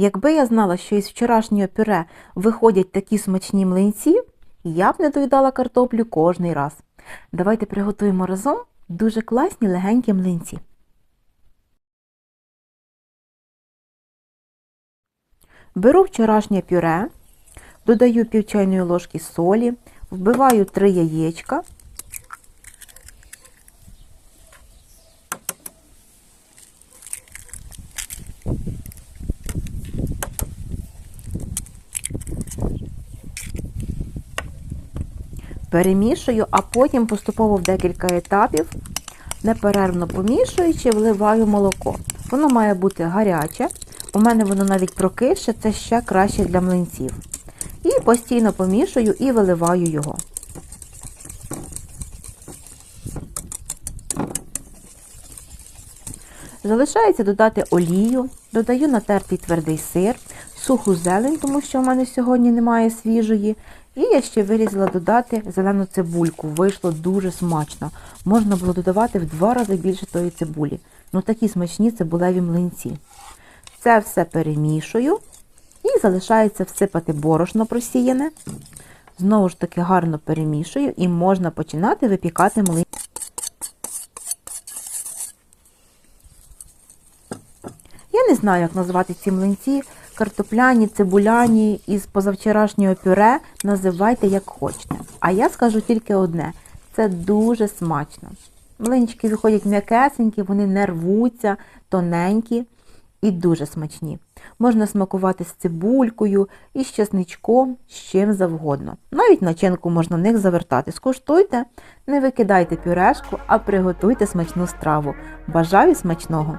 Якби я знала, що із вчорашнього пюре виходять такі смачні млинці, я б не доїдала картоплю кожний раз. Давайте приготуємо разом дуже класні легенькі млинці. Беру вчорашнє пюре, додаю пів чайної ложки солі, вбиваю 3 яєчка, перемішую, а потім поступово в декілька етапів, неперервно помішуючи, вливаю молоко. Воно має бути гаряче. У мене воно навіть прокисше, це ще краще для млинців. І постійно помішую і виливаю його. Залишається додати олію, додаю натертий твердий сир, суху зелень, тому що в мене сьогодні немає свіжої. І я ще вирізала додати зелену цибульку. Вийшло дуже смачно. Можна було додавати в два рази більше тої цибулі. Ну такі смачні цибулеві млинці. Це все перемішую і залишається всипати борошно просіяне. Знову ж таки гарно перемішую і можна починати випікати млинці. Я не знаю, як назвати ці млинці. Картопляні, цибуляні із позавчорашнього пюре називайте як хочете. А я скажу тільки одне: це дуже смачно. Млинчики виходять м'якесенькі, вони не рвуться, тоненькі і дуже смачні. Можна смакувати з цибулькою і з чесничком, з чим завгодно. Навіть начинку можна в них завертати. Скуштуйте, не викидайте пюрешку, а приготуйте смачну страву. Бажаю смачного!